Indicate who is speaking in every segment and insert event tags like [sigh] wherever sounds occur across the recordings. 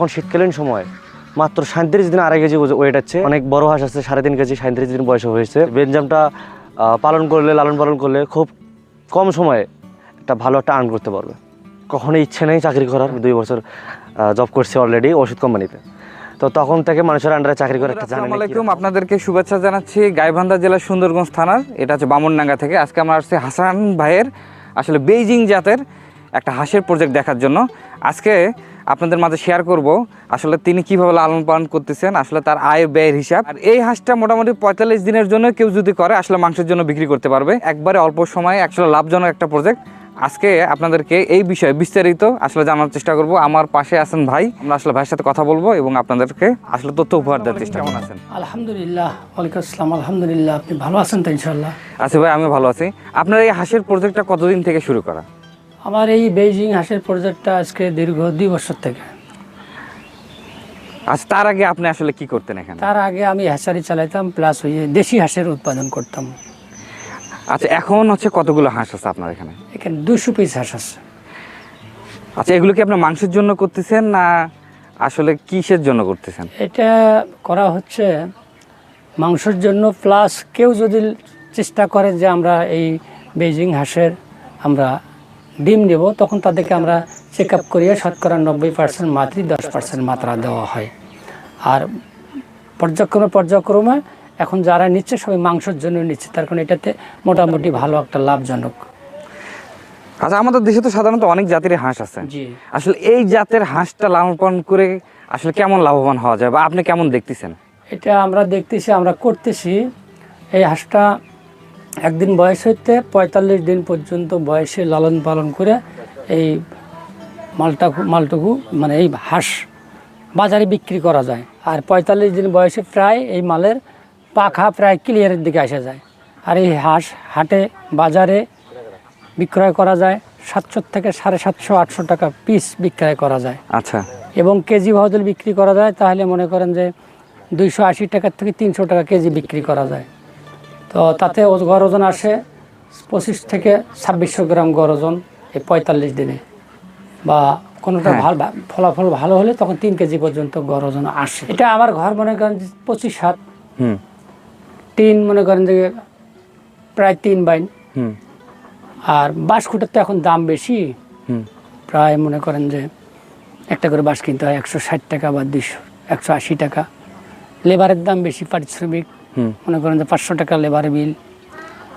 Speaker 1: এখন শীতকালীন সময় মাত্র সাঁত্রিশ দিন আড়াই কেজি ওয়েট আছে। অনেক বড় হাঁস আছে সাড়ে তিন কেজি সাঁত্রিশ দিন বয়স হয়েছে। বেঞ্জামটা পালন করলে লালন পালন করলে খুব কম সময়ে একটা ভালো একটা আর্ন করতে পারবে। কখনো ইচ্ছে নেই চাকরি করার। দুই বছর জব করছি অলরেডি ওষুধ কোম্পানিতে তো তখন থেকে মানুষের আন্ডারে চাকরি করে একটা জানে
Speaker 2: আসসালামু
Speaker 1: না
Speaker 2: আলাইকুম আপনাদেরকে শুভেচ্ছা জানাচ্ছি গাইবান্ধা জেলার সুন্দরগঞ্জ থানার। এটা হচ্ছে বামনডাঙ্গা থেকে। আজকে আমরা আসছি হাসান ভাইয়ের আসলে বেইজিং জাতের একটা হাঁসের প্রজেক্ট দেখার জন্য। আজকে আপনাদের মাঝে শেয়ার করব আসলে তিনি কীভাবে লালন পালন করতেছেন আসলে তার আয় ব্যয়ের হিসাব। আর এই হাঁসটা মোটামুটি পঁয়তাল্লিশ দিনের জন্য কেউ যদি করে আসলে মাংসের জন্য বিক্রি করতে পারবে। একবারে অল্প সময়ে আসলে লাভজনক একটা প্রজেক্ট আজকে আপনাদেরকে এই বিষয়ে বিস্তারিত আসলে জানার চেষ্টা করব। আমার পাশে আছেন ভাই আমরা আসলে ভাইয়ের সাথে কথা বলব এবং আপনাদেরকে আসলে তথ্য উপহার দেওয়ার চেষ্টা কেমন আছেন?
Speaker 3: আলহামদুলিল্লাহ ওয়ালাইকুম আসসালাম আলহামদুলিল্লাহ। আপনি ভালো আছেন তো ইনশাল্লাহ
Speaker 2: আচ্ছা ভাই আমি ভালো আছি। আপনার এই হাঁসের প্রজেক্টটা কতদিন থেকে শুরু করা?
Speaker 3: আমার এই বেইজিং হাঁসের প্রজেক্টটা আজকে দীর্ঘ দুই বছর থেকে।
Speaker 2: আচ্ছা তার আগে আপনি আসলে কি করতেন এখানে?
Speaker 3: তার আগে আমি হ্যাচারি চালাইতাম প্লাস ওই দেশি হাঁসের উৎপাদন করতাম।
Speaker 2: আচ্ছা এখন হচ্ছে কতগুলো হাঁস আছে আপনার এখানে?
Speaker 3: এখানে দুশো পিস হাঁস আছে।
Speaker 2: আচ্ছা এগুলো কি আপনার মাংসের জন্য করতেছেন না আসলে কিসের জন্য করতেছেন?
Speaker 3: এটা করা হচ্ছে মাংসের জন্য প্লাস কেউ যদি চেষ্টা করে যে আমরা এই বেইজিং হাঁসের আমরা ডিম নেব তখন তাদেরকে আমরা চেক আপ করিয়ে শতকরা নব্বই পার্সেন্ট মাত্রই দশ পার্সেন্ট মাত্রা দেওয়া হয়। আর পর্যায়ক্রমে পর্যায়ক্রমে এখন যারা নিচ্ছে সবাই মাংসের জন্য নিচ্ছে তার কারণ এটাতে মোটামুটি ভালো একটা লাভজনক।
Speaker 2: আচ্ছা আমাদের দেশে তো সাধারণত অনেক জাতির হাঁস আছে।
Speaker 3: জি।
Speaker 2: আসলে এই জাতের হাঁসটা লালন পালন করে আসলে কেমন লাভবান হওয়া যায় বা আপনি কেমন দেখতেছেন?
Speaker 3: এটা আমরা দেখতেছি আমরা করতেছি। এই হাঁসটা একদিন বয়স হইতে পঁয়তাল্লিশ দিন পর্যন্ত বয়সে লালন পালন করে এই মালটা মালটুকু মানে এই হাঁস বাজারে বিক্রি করা যায়। আর পঁয়তাল্লিশ দিন বয়সে প্রায় এই মালের পাখা প্রায় ক্লিয়ারের দিকে আসা যায়। আর এই হাঁস হাটে বাজারে বিক্রয় করা যায়। সাতশো থেকে সাড়ে সাতশো আটশো টাকা পিস বিক্রয় করা যায়।
Speaker 2: আচ্ছা।
Speaker 3: এবং কেজি ভাবে বিক্রি করা যায় তাহলে মনে করেন যে দুইশো আশি টাকার থেকে তিনশো টাকা কেজি বিক্রি করা যায়। তো তাতে ও- গড় ওজন আসে পঁচিশ থেকে ছাব্বিশশো গ্রাম গড় ওজন এই পঁয়তাল্লিশ দিনে। বা কোনোটা
Speaker 2: হ্যাঁ।
Speaker 3: ভালো ফলাফল ভালো হলে তখন তিন কেজি পর্যন্ত গড় ওজন আসে। এটা আমার ঘর মনে করেন পঁচিশ হাত।
Speaker 2: হুম।
Speaker 3: তিন মনে করেন যে প্রায় তিন বাইন।
Speaker 2: হুম।
Speaker 3: আর বাঁশকুটার তো এখন দাম বেশি। প্রায় মনে করেন যে একটা করে বাঁশ কিনতে হয় একশো ষাট টাকা বা দুশো একশো আশি টাকা। লেবারের দাম বেশি পারিশ্রমিক। মনে করেন যে পাঁচশো টাকা লেবার বিল।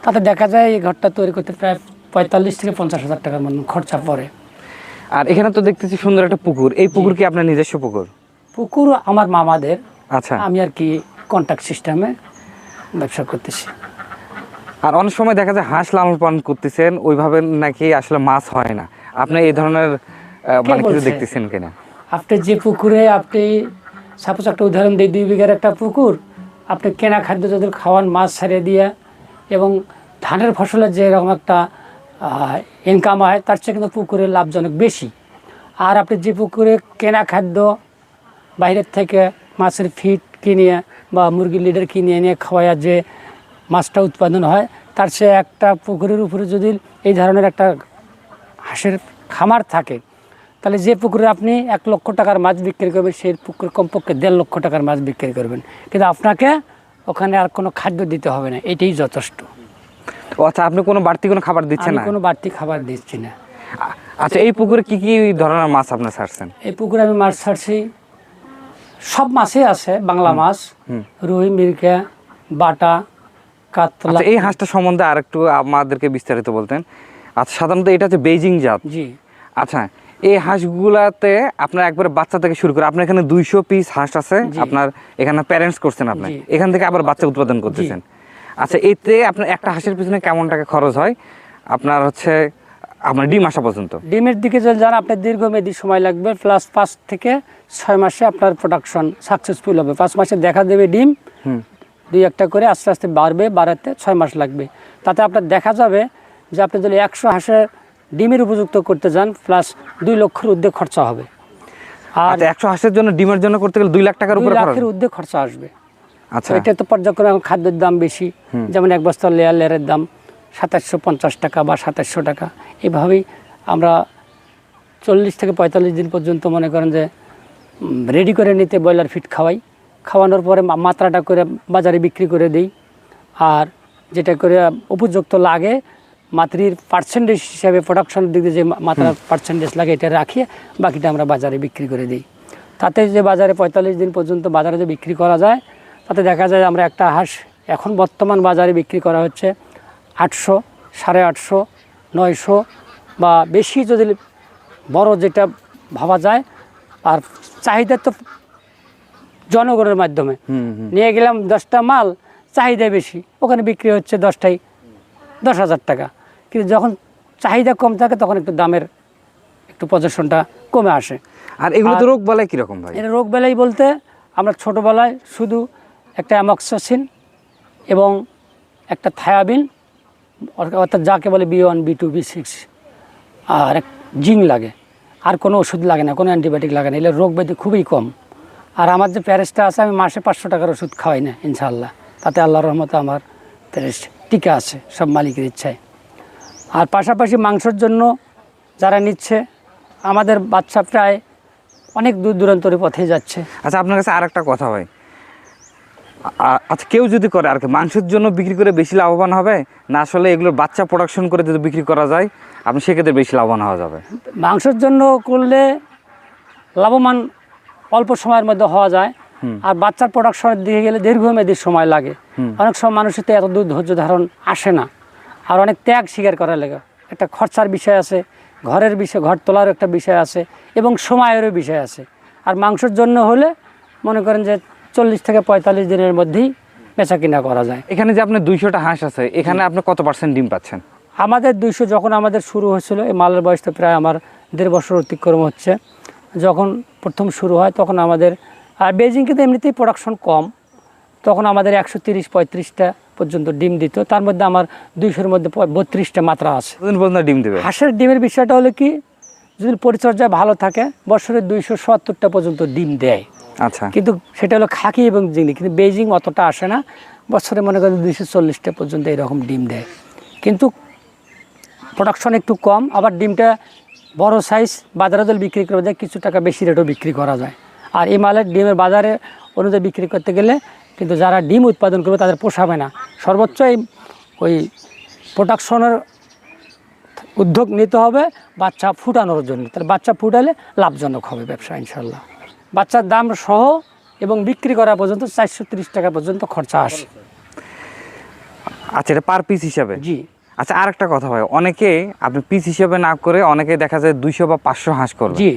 Speaker 3: তাতে দেখা যায় এই ঘরটা তৈরি করতে প্রায় পঁয়তাল্লিশ থেকে পঞ্চাশ হাজার টাকার মতন খরচা পড়ে।
Speaker 2: আর এখানে তো দেখতেছি সুন্দর একটা পুকুর। এই পুকুর কি আপনার নিজস্ব পুকুর?
Speaker 3: পুকুর আমার মামাদের।
Speaker 2: আচ্ছা।
Speaker 3: আমি আর কি কন্ট্যাক্ট সিস্টেমে ব্যবসা করতেছি।
Speaker 2: আর অনেক সময় দেখা যায় হাঁস লালন পালন করতেছেন ওইভাবে নাকি আসলে মাছ হয় না। আপনি এই ধরনের মানে কিছু দেখতেছেন কিনা?
Speaker 3: আপনি যে পুকুরে আপনি সাপোজ একটা উদাহরণ দিই দুই বিঘার একটা পুকুর আপনি কেনা খাদ্য যদি খাওয়ান, মাছ ছাড়িয়ে দিয়ে এবং ধানের ফসলের যে এরকম একটা ইনকাম হয়, তার চেয়ে কিন্তু পুকুরের লাভজনক বেশি। আর আপনি যে পুকুরে কেনা খাদ্য বাইরের থেকে মাছের ফিড কিনিয়ে বা মুরগির লিডার কিনে নিয়ে খাওয়াইয়া যে মাছটা উৎপাদন হয়, তার চেয়ে একটা পুকুরের উপরে যদি এই ধরনের একটা হাঁসের খামার থাকে তাহলে যে পুকুরে আপনি এক লক্ষ টাকার মাছ বিক্রি করবেন সেই পুকুরে কমপক্ষে দেড় লক্ষ টাকার মাছ বিক্রি করবেন। কিন্তু আপনাকে ওখানে আর কোনো খাদ্য দিতে হবে না এটাই যথেষ্ট।
Speaker 2: আচ্ছা আপনি কোনো বাড়তি কোনো খাবার দিচ্ছেন না?
Speaker 3: কোনো বাড়তি খাবার দিচ্ছি না।
Speaker 2: আচ্ছা এই পুকুরে কি কি ধরনের মাছ আপনি ছাড়ছেন?
Speaker 3: এই পুকুরে আমি মাছ ছাড়ছি সব মাছই আছে বাংলা মাছ রুই মিরকা বাটা কাতলা।
Speaker 2: আচ্ছা এই হাঁসটা সম্বন্ধে আর একটু আমাদেরকে বিস্তারিত বলতেন। আচ্ছা সাধারণত এটা হচ্ছে বেইজিং জাত।
Speaker 3: জি।
Speaker 2: আচ্ছা এই হাঁসগুলাতে আপনার একবার বাচ্চা থেকে শুরু করে আপনার এখানে দুইশো পিস হাঁস আছে আপনার এখানে প্যারেন্টস করছেন আপনি। এখান থেকে আবার বাচ্চা উৎপাদন করতেছেন। আচ্ছা এতে আপনার একটা হাঁসের পিছনে কেমন টাকা খরচ হয়? আপনার হচ্ছে আপনার ডিম আসা পর্যন্ত।
Speaker 3: ডিমের দিকে যদি যান আপনার দীর্ঘমেয়াদী সময় লাগবে প্লাস পাঁচ থেকে ছয় মাসে আপনার প্রোডাকশন সাকসেসফুল হবে। পাঁচ মাসে দেখা দেবে ডিম
Speaker 2: হুম।
Speaker 3: দুই একটা করে আস্তে আস্তে বাড়বে বাড়াতে ছয় মাস লাগবে। তাতে আপনার দেখা যাবে যে আপনি যদি একশো হাঁসের ডিমের উপযুক্ত করতে যান প্লাস দুই লক্ষের উদ্যোগ খরচা হবে। আর
Speaker 2: আচ্ছা একশো হাঁসের জন্য ডিমের জন্য করতে গেলে দুই লাখ টাকার উপরে
Speaker 3: লাখের উদ্যোগ খরচা আসবে।
Speaker 2: আচ্ছা।
Speaker 3: এটা তো পর্যায়ক্রমে এখন খাদ্যের দাম বেশি। যেমন এক বস্তা লেয়ার লেয়ারের দাম সাতাশশো পঞ্চাশ টাকা বা সাতাশশো টাকা। এইভাবেই আমরা চল্লিশ থেকে পঁয়তাল্লিশ দিন পর্যন্ত মনে করেন যে রেডি করে নিতে ব্রয়লার ফিট খাওয়াই। খাওয়ানোর পরে মাত্রাটা করে বাজারে বিক্রি করে দিই। আর যেটা করে উপযুক্ত লাগে মাতৃর পার্সেন্টেজ হিসাবে প্রোডাকশনের দিক দিয়ে যে মা- মাত্রার পার্সেন্টেজ লাগে এটা রাখিয়ে বাকিটা আমরা বাজারে বিক্রি করে দিই। তাতে যে বাজারে পঁয়তাল্লিশ দিন পর্যন্ত বাজারে যে বিক্রি করা যায় তাতে দেখা যায় আমরা একটা হাঁস এখন বর্তমান বাজারে বিক্রি করা হচ্ছে আটশো সাড়ে আটশো নয়শো বা বেশি যদি বড় যেটা ভাবা যায় আর চাহিদা তো জনগণের মাধ্যমে। নিয়ে গেলাম দশটা মাল চাহিদা বেশি ওখানে বিক্রি হচ্ছে দশটাই দশ হাজার টাকা। কিন্তু যখন চাহিদা কম থাকে তখন একটু দামের একটু পজিশনটা কমে আসে।
Speaker 2: আর এগুলো তো রোগ বালাই কীরকম ভাই?
Speaker 3: এর রোগ বেলায় বলতে আমরা ছোটোবেলায় শুধু একটা অ্যামক্সাসিন এবং একটা থায়াবিন অর- অর্থাৎ যাকে বলে B one B two B six আর এক জিং লাগে। আর কোনো ওষুধ লাগে না কোনো অ্যান্টিবায়োটিক লাগে না এলে রোগ ব্যাধি খুবই কম। আর আমার যে প্যারেসটা আছে আমি মাসে পাঁচশো টাকার ওষুধ খাওয়াই না ইনশাল্লাহ তাতে আল্লাহর রহমতে আমার প্যারেস টিকা আছে সব মালিকের ইচ্ছায়। আর পাশাপাশি মাংসের জন্য যারা নিচ্ছে আমাদের বাচ্চা প্রায় অনেক দূর দূরান্তরের পথে যাচ্ছে।
Speaker 2: আচ্ছা আপনার কাছে আর একটা কথা ভাই। আ- আচ্ছা কেউ যদি করে আর কি মাংসের জন্য বিক্রি করে বেশি লাভবান হবে? না আসলে এগুলোর বাচ্চা প্রোডাকশন করে যদি বিক্রি করা যায় আপনি সেক্ষেত্রে বেশি লাভবান হওয়া যাবে?
Speaker 3: মাংসের জন্য করলে লাভবান অল্প সময়ের মধ্যে হওয়া যায়। আর বাচ্চার প্রোডাকশনের দিকে গেলে দীর্ঘমেয়াদী সময় লাগে। অনেক সময় মানুষের তো এত দূর ধৈর্য ধারণ আসে না। আর অনেক ত্যাগ স্বীকার করা লাগে। একটা খরচার বিষয় আছে ঘরের বিষয় ঘর তোলার একটা বিষয় আছে এবং সময়েরও বিষয় আছে। আর মাংসের জন্য হলে মনে করেন যে চল্লিশ থেকে পঁয়তাল্লিশ দিনের মধ্যেই বেচা কিনা করা যায়।
Speaker 2: এখানে যে আপনার দুইশোটা হাঁস আছে এখানে আপনি কত পার্সেন্ট ডিম পাচ্ছেন?
Speaker 3: আমাদের দুইশো যখন আমাদের শুরু হয়েছিল এই মালের বয়স তো প্রায় আমার দেড় বছর অতিক্রম হচ্ছে যখন প্রথম শুরু হয় তখন আমাদের আর বেজিং কিন্তু এমনিতেই প্রোডাকশন কম তখন আমাদের একশো তিরিশ পঁয়ত্রিশটা পর্যন্ত ডিম দিত। তার মধ্যে আমার দুইশোর মধ্যে বত্রিশটা মাত্রা আছে।
Speaker 2: ডিম দেবে?
Speaker 3: হাঁসের ডিমের বিষয়টা হলো কি যদি পরিচর্যা ভালো থাকে বছরে দুইশো সত্তরটা পর্যন্ত ডিম দেয়।
Speaker 2: আচ্ছা।
Speaker 3: কিন্তু সেটা হলো খাকি এবং জিংনি কিন্তু বেজিং অতটা আসে না। বছরে মনে করেন দুইশো চল্লিশটা পর্যন্ত এরকম ডিম দেয়। কিন্তু প্রোডাকশন একটু কম আবার ডিমটা বড় সাইজ বাজারে যদি বিক্রি করা যায় কিছু টাকা বেশি রেটও বিক্রি করা যায়। আর এই মালের ডিমের বাজারে অনুযায়ী বিক্রি করতে গেলে কিন্তু যারা ডিম উৎপাদন করবে তাদের পোষাবে না। সর্বোচ্চ এই ওই প্রোডাকশনের উদ্যোগ নিতে হবে বাচ্চা ফুটানোর জন্য। তাহলে বাচ্চা ফুটালে লাভজনক হবে ব্যবসা ইনশাল্লাহ বাচ্চার দাম সহ এবং বিক্রি করা পর্যন্ত চারশো তিরিশ টাকা পর্যন্ত খরচা আসে।
Speaker 2: আচ্ছা এটা পার পিস হিসাবে?
Speaker 3: জি।
Speaker 2: আচ্ছা আর একটা কথা ভাই অনেকে আপনি পিস হিসাবে না করে অনেকে দেখা যায় দুইশো বা পাঁচশো হাঁস করবে।
Speaker 3: জি।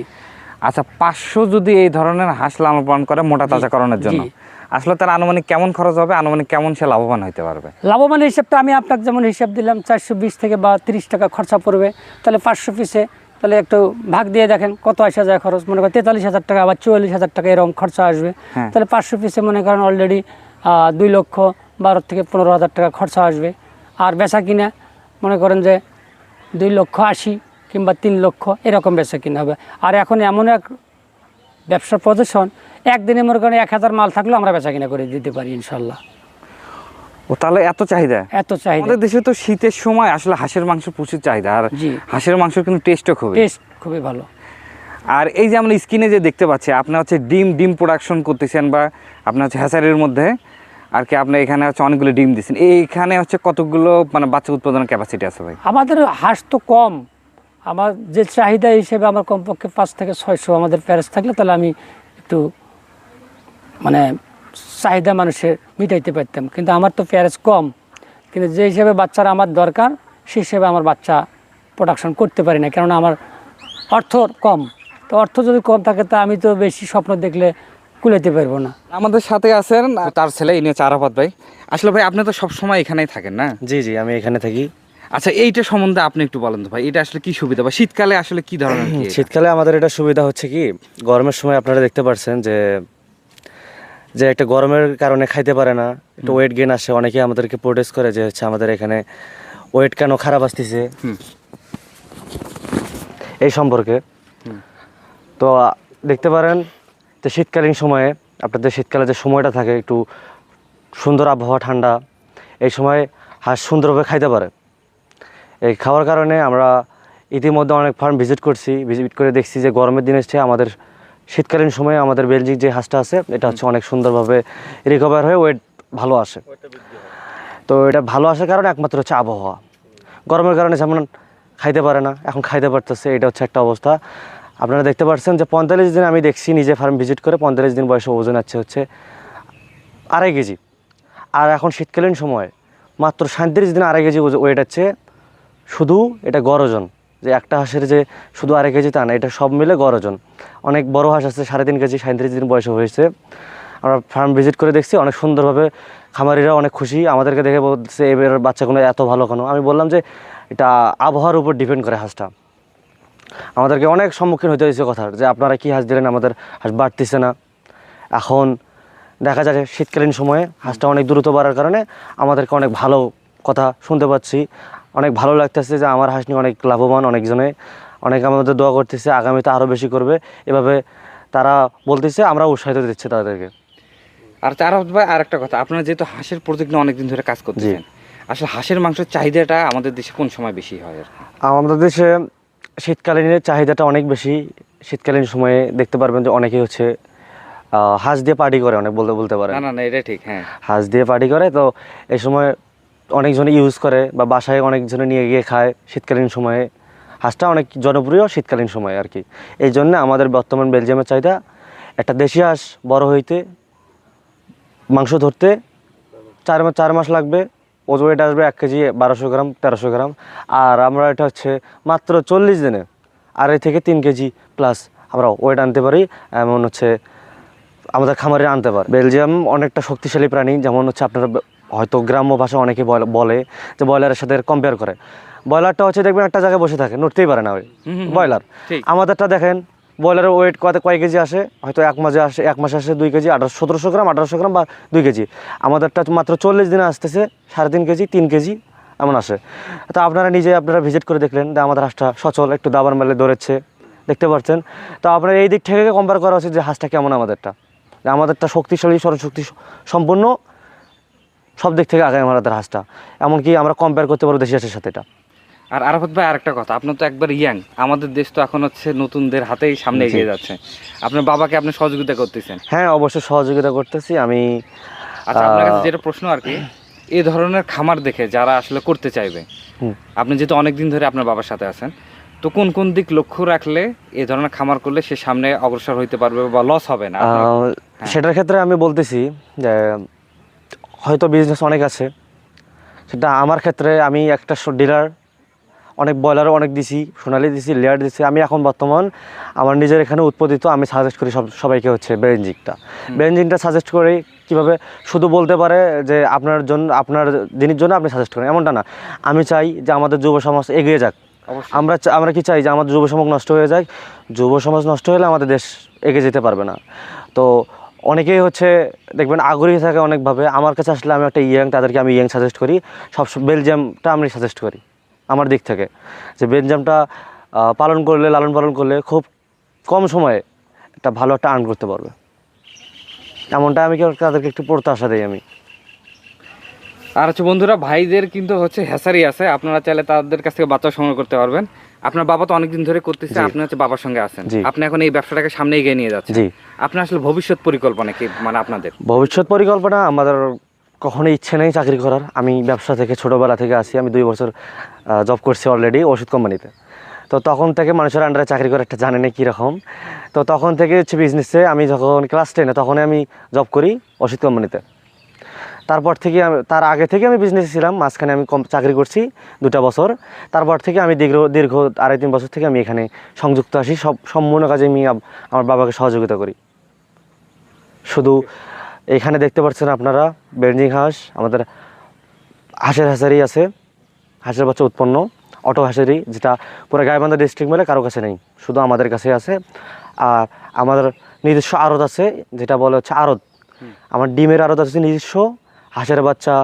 Speaker 2: আচ্ছা পাঁচশো যদি এই ধরনের হাঁস লালন পালন করে মোটা তাজা তাজাকরণের জন্য। আসলে তার আনুমানিক কেমন খরচ হবে আনুমানিক কেমন সে লাভবান হতে পারবে?
Speaker 3: লাভবান হিসাবটা আমি আপনাকে যেমন হিসাব দিলাম চারশো বিশ থেকে বা তিরিশ টাকা খরচা পড়বে। তাহলে পাঁচশো পিসে তাহলে একটু ভাগ দিয়ে দেখেন কত আসা যায় খরচ। মনে করেন তেতাল্লিশ হাজার টাকা বা চুয়াল্লিশ হাজার টাকা এরকম খরচা আসবে।
Speaker 2: হ্যাঁ।
Speaker 3: তাহলে পাঁচশো পিসে মনে করেন অলরেডি দুই লক্ষ বারো থেকে পনেরো হাজার টাকা খরচা আসবে। আর বেচা কিনা মনে করেন যে দুই লক্ষ আশি কিংবা তিন লক্ষ এরকম বেচা কিনা হবে। আর এখন এমন এক ব্যবসা প্রদর্শন একদিনে মনে করেন এক হাজার মাল থাকলেও আমরা বেচা কিনা করে দিতে পারি ইনশাল্লাহ।
Speaker 2: ও তাহলে এত চাহিদা?
Speaker 3: এত চাহিদা।
Speaker 2: আমাদের দেশে তো শীতের সময় আসলে হাঁসের মাংস প্রচুর চাহিদা আর। হাঁসের মাংস কিন্তু টেস্টও খুবই।
Speaker 3: টেস্ট খুবই ভালো।
Speaker 2: আর এই যে আমরা স্কিনে যে দেখতে পাচ্ছি আপনার হচ্ছে ডিম ডিম প্রোডাকশন করতেছেন বা আপনার হচ্ছে হ্যাসারির মধ্যে আর কি আপনি এখানে হচ্ছে অনেকগুলো ডিম দিচ্ছেন। এইখানে হচ্ছে কতগুলো মানে বাচ্চা উৎপাদনের ক্যাপাসিটি আছে ভাই?
Speaker 3: আমাদের হাঁস তো কম। আমার যে চাহিদা হিসেবে আমার কমপক্ষে পাঁচ থেকে ছয়শো আমাদের প্যারেস থাকলে তাহলে আমি একটু মানে চাহিদা মানুষের মিটাইতে পারতাম। কিন্তু আমার তো প্যারেস কম। কিন্তু যে হিসেবে বাচ্চারা আমার দরকার সেই হিসেবে আমার বাচ্চা প্রোডাকশন করতে পারি না। কেননা আমার অর্থ কম। তো অর্থ যদি কম থাকে তা আমি তো বেশি স্বপ্ন দেখলে কুলাইতে পারব না।
Speaker 2: আমাদের সাথে আছেন তার ছেলে ইনি হচ্ছে আরাফাত ভাই। আসলে ভাই আপনি তো সবসময় এখানেই থাকেন না?
Speaker 1: জি জি আমি এখানে থাকি।
Speaker 2: আচ্ছা এইটা সম্বন্ধে আপনি একটু বলেন তো ভাই এটা আসলে কি সুবিধা বা শীতকালে আসলে কি ধরনের [clears throat]
Speaker 1: শীতকালে আমাদের এটা সুবিধা হচ্ছে কি গরমের সময় আপনারা দেখতে পাচ্ছেন যে যে একটা গরমের কারণে খাইতে পারে না একটু ওয়েট গেন আসে। অনেকে আমাদেরকে প্রোটেস্ট করে যে হচ্ছে আমাদের এখানে ওয়েট কেন খারাপ আসতেছে। এই সম্পর্কে। তো দেখতে পারেন যে শীতকালীন সময়ে আপনাদের শীতকালে যে সময়টা থাকে একটু সুন্দর আবহাওয়া ঠান্ডা এই সময় হাঁস সুন্দরভাবে খাইতে পারে। এই খাওয়ার কারণে আমরা ইতিমধ্যে অনেক ফার্ম ভিজিট করছি। ভিজিট করে দেখছি যে গরমের চেয়ে আমাদের শীতকালীন সময়ে আমাদের বেলজিক যে হাঁসটা আছে, এটা হচ্ছে অনেক সুন্দরভাবে রিকভার হয়ে ওয়েট ভালো আসে। তো এটা ভালো আসার কারণে একমাত্র হচ্ছে আবহাওয়া। গরমের কারণে যেমন খাইতে পারে না, এখন খাইতে পারতেছে, এটা হচ্ছে একটা অবস্থা। আপনারা দেখতে পাচ্ছেন যে পঁয়তাল্লিশ দিন আমি দেখছি, নিজে ফার্ম ভিজিট করে পঁয়তাল্লিশ দিন বয়সে ওজন আছে হচ্ছে আড়াই কেজি। আর এখন শীতকালীন সময় মাত্র সাঁত্রিশ দিন আড়াই কেজি ওয়েট আছে, শুধু এটা গরজন যে একটা হাঁসের যে শুধু আড়াই কেজি তা না, এটা সব মিলে গরজন অনেক বড় হাঁস আছে, সাড়ে তিন কেজি, সাঁত্রিশ দিন বয়সে হয়েছে। আমরা ফার্ম ভিজিট করে দেখছি, অনেক সুন্দরভাবে খামারিরা অনেক খুশি। আমাদেরকে দেখে বলছে, এবার বাচ্চাগুলো এত ভালো কেন। আমি বললাম যে, এটা আবহাওয়ার উপর ডিপেন্ড করে হাঁসটা। আমাদেরকে অনেক সম্মুখীন হতে হয়েছে কথার, যে আপনারা কি হাঁস দিলেন, আমাদের হাঁস বাড়তিছে না। এখন দেখা যাচ্ছে শীতকালীন সময়ে হাঁসটা অনেক দ্রুত বাড়ার কারণে আমাদেরকে অনেক ভালো কথা শুনতে পাচ্ছি। অনেক ভালো লাগতেছে যে আমার হাঁস নিয়ে অনেক লাভবান অনেকজনে। অনেক আমাদের দোয়া করতেছে আগামীতে আরও বেশি করবে। এভাবে তারা বলতেছে আমরা উৎসাহিত দিচ্ছি তাদেরকে।
Speaker 2: আর তার ভাই আর একটা কথা আপনারা যেহেতু হাঁসের প্রজেক্ট নিয়ে অনেকদিন ধরে কাজ করতেছেন আসলে হাঁসের মাংসের চাহিদাটা আমাদের দেশে কোন সময় বেশি হয় আর
Speaker 1: আমাদের দেশে শীতকালীনের চাহিদাটা অনেক বেশি। শীতকালীন সময়ে দেখতে পারবেন যে অনেকেই হচ্ছে হাঁস দিয়ে পার্টি করে অনেক বলতে বলতে পারে
Speaker 2: না না না এটা ঠিক হ্যাঁ।
Speaker 1: হাঁস দিয়ে পার্টি করে তো এই সময় অনেকজনে ইউজ করে বা বাসায় অনেকজনে নিয়ে গিয়ে খায় শীতকালীন সময়ে। হাঁসটা অনেক জনপ্রিয় শীতকালীন সময়ে আর কি। এই জন্য আমাদের বর্তমান বেলজিয়ামের চাহিদা, একটা দেশি হাঁস বড় হইতে, মাংস ধরতে চার মাস চার মাস লাগবে ওজ ওয়েট আসবে এক কেজি বারোশো গ্রাম, তেরোশো গ্রাম। আর আমরা এটা হচ্ছে মাত্র চল্লিশ দিনে আড়াই থেকে তিন কেজি প্লাস আমরা ওয়েট আনতে পারি, এমন হচ্ছে আমাদের খামারে আনতে পারে। বেলজিয়াম অনেকটা শক্তিশালী প্রাণী, যেমন হচ্ছে আপনারা হয়তো গ্রাম্য ভাষা অনেকে বলে- যে ব্রয়লারের সাথে কম্পেয়ার করে। ব্রয়লারটা হচ্ছে দেখবেন একটা জায়গায় বসে থাকে নড়তেই পারে না ওই। ব্রয়লার। আমাদেরটা দেখেন ব্রয়লারের ওয়েট কত কয় কেজি আসে? হয়তো এক মাসে আসে এক মাসে আসে দুই কেজি আঠারো সতেরোশো গ্রাম আঠারোশো গ্রাম বা দুই কেজি। আমাদেরটা মাত্র চল্লিশ দিনে আসতেছে সাড়ে তিন কেজি তিন কেজি এমন আসে। তো আপনারা নিজে আপনারা ভিজিট করে দেখলেন যে আমাদের হাঁসটা সচল একটু দাবার মেলে দৌড়েছে দেখতে পাচ্ছেন তো আপনার এই দিক থেকে কম্পেয়ার করা উচিত যে হাঁসটা কেমন আমাদেরটা। যে আমাদেরটা শক্তিশালী স্মরণশক্তি সম্পূর্ণ সব দিক থেকে আগে আমাদের হাঁসটা এমনকি আমরা কম্পেয়ার করতে পারব দেশি হাঁসের সাথে এটা।
Speaker 2: আর আরাফাত ভাই আরেকটা কথা আপনার তো একবার ইয়াং আমাদের দেশ তো এখন হচ্ছে নতুনদের হাতেই সামনে এগিয়ে যাচ্ছে। আপনার বাবাকে আপনি সহযোগিতা করতেছেন।
Speaker 1: হ্যাঁ অবশ্যই সহযোগিতা করতেছি আমি
Speaker 2: আচ্ছা আপনার কাছে যেটা প্রশ্ন আর কি এই ধরনের খামার দেখে যারা আসলে করতে চাইবে আপনি যেহেতু অনেকদিন ধরে আপনার বাবার সাথে আছেন তো কোন কোন দিক লক্ষ্য রাখলে এ ধরনের খামার করলে সে সামনে অগ্রসর হইতে পারবে বা লস হবে না?
Speaker 1: সেটার ক্ষেত্রে আমি বলতেছি যে হয়তো বিজনেস অনেক আছে। সেটা আমার ক্ষেত্রে আমি একটা ডিলার অনেক ব্রয়লারও অনেক দিছি সোনালি দিছি লেয়ার দিছি। আমি এখন বর্তমান আমার নিজের এখানে উৎপাদিত আমি সাজেস্ট করি সব সবাইকে হচ্ছে বেঞ্জিংটা বেঞ্জিংটা সাজেস্ট করি কীভাবে শুধু বলতে পারে যে আপনার জন্য আপনার দিনের জন্য আপনি সাজেস্ট করেন এমনটা না। আমি চাই যে আমাদের যুব সমাজ এগিয়ে যাক। আমরা আমরা কি চাই যে আমাদের যুব সমাজ নষ্ট হয়ে যায় যুব সমাজ নষ্ট হলে আমাদের দেশ এগিয়ে যেতে পারবে না। তো অনেকেই হচ্ছে, দেখবেন আগ্রহী থাকে অনেকভাবে। আমার কাছে আসলে আমি একটা ইয়াং, তাদেরকে আমি ইয়াং সাজেস্ট করি। সব বেলজিয়ামটা আমি সাজেস্ট করি, আমার দিক থেকে। যে বেলজিয়ামটা পালন করলে, লালন পালন করলে খুব কম সময়ে একটা ভালো একটা আর্ন করতে পারবে। এমনটা আমি কি তাদেরকে একটু পড়তে আশা দিই আমি?
Speaker 2: আর হচ্ছে বন্ধুরা ভাইদের কিন্তু হচ্ছে হ্যাসারি আছে। আপনারা চাইলে তাদের কাছ থেকে বাচ্চা সংগ্রহ করতে পারবেন। আপনার বাবা তো অনেকদিন ধরে করতেছে আপনি হচ্ছে বাবার সঙ্গে আছেন। আপনি এখন এই ব্যবসাটাকে সামনে এগিয়ে নিয়ে যাচ্ছেন।
Speaker 1: জি।
Speaker 2: আপনার আসলে ভবিষ্যৎ পরিকল্পনা কি মানে আপনাদের?
Speaker 1: ভবিষ্যৎ পরিকল্পনা আমাদের কখনো ইচ্ছে নেই চাকরি করার। আমি ব্যবসা থেকে ছোটোবেলা থেকে আসি আমি দুই বছর জব করছি অলরেডি ওষুধ কোম্পানিতে। তো তখন থেকে মানুষের আন্ডারে চাকরি করে একটা জানে না কীরকম। তো তখন থেকে হচ্ছে বিজনেসে আমি যখন ক্লাস টেনে তখনই আমি জব করি ওষুধ কোম্পানিতে। তারপর থেকে আমি তার আগে থেকে আমি বিজনেসে ছিলাম মাঝখানে আমি কম চাকরি করছি দুটা বছর। তারপর থেকে আমি দীর্ঘ দীর্ঘ আড়াই তিন বছর থেকে আমি এখানে সংযুক্ত আসি সব সম্পূর্ণ কাজে আমি আমার বাবাকে সহযোগিতা করি। শুধু এখানে দেখতে পাচ্ছেন আপনারা বেঞ্জিং হাঁস আমাদের হাঁসের হাঁসারি আছে। হাঁসের বাচ্চা উৎপন্ন অটো হাঁসেরই যেটা পুরো গাইবান্ধা ডিস্ট্রিক্ট মেলে কারও কাছে নেই। শুধু আমাদের কাছে আছে। আর আমাদের নিজস্ব আড়ত আছে যেটা বলে হচ্ছে আড়ত। আমার ডিমের আড়ত আছে নিজস্ব হাঁসের বাচ্চা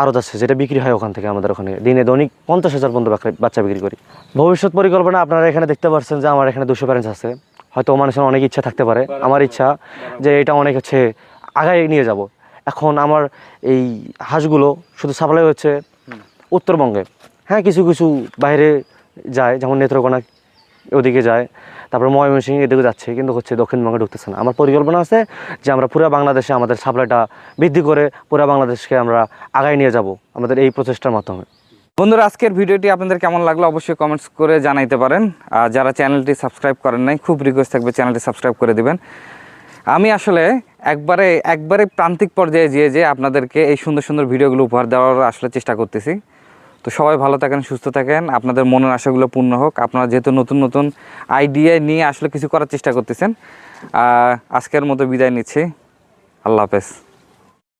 Speaker 1: আড়ত আছে যেটা বিক্রি হয় ওখান থেকে আমাদের ওখানে। দিনে দৈনিক পঞ্চাশ হাজার পর্যন্ত বাচ্চা বিক্রি করি। ভবিষ্যৎ পরিকল্পনা আপনারা এখানে দেখতে পাচ্ছেন যে আমার এখানে দুশো প্যারেন্টস আছে। হয়তো মানুষের অনেক ইচ্ছা থাকতে পারে। আমার ইচ্ছা যে এটা অনেক হচ্ছে আগায় নিয়ে যাব। এখন আমার এই হাঁসগুলো শুধু সাপ্লাই হচ্ছে উত্তরবঙ্গে। হ্যাঁ কিছু কিছু বাইরে যায়, যেমন নেত্রকোনা ওদিকে যায়। তারপরে ময়মনসিংহ এদিকে যাচ্ছে, কিন্তু হচ্ছে দক্ষিণবঙ্গে ঢুকতেছে না। আমার পরিকল্পনা আছে যে আমরা পুরো বাংলাদেশে আমাদের সাপ্লাইটা বৃদ্ধি করে পুরো বাংলাদেশকে আমরা আগায় নিয়ে যাব আমাদের এই প্রচেষ্টার মাধ্যমে।
Speaker 2: বন্ধুরা, আজকের ভিডিওটি আপনাদের কেমন লাগল অবশ্যই কমেন্টস করে জানাইতে পারেন। আর যারা চ্যানেলটি সাবস্ক্রাইব করেন নাই, খুব রিকোয়েস্ট থাকবে চ্যানেলটি সাবস্ক্রাইব করে দিবেন। আমি আসলে একবারে একবারে প্রান্তিক পর্যায়ে যেয়ে যে আপনাদেরকে এই সুন্দর সুন্দর ভিডিওগুলো উপহার দেওয়ার আসলে চেষ্টা করতেছি। তো সবাই ভালো থাকেন, সুস্থ থাকেন। আপনাদের মনের আশাগুলো পূর্ণ হোক। আপনারা যেহেতু নতুন নতুন আইডিয়া নিয়ে আসলে কিছু করার চেষ্টা করতেছেন আজকের মতো বিদায় নিচ্ছি। আল্লাহ হাফেজ।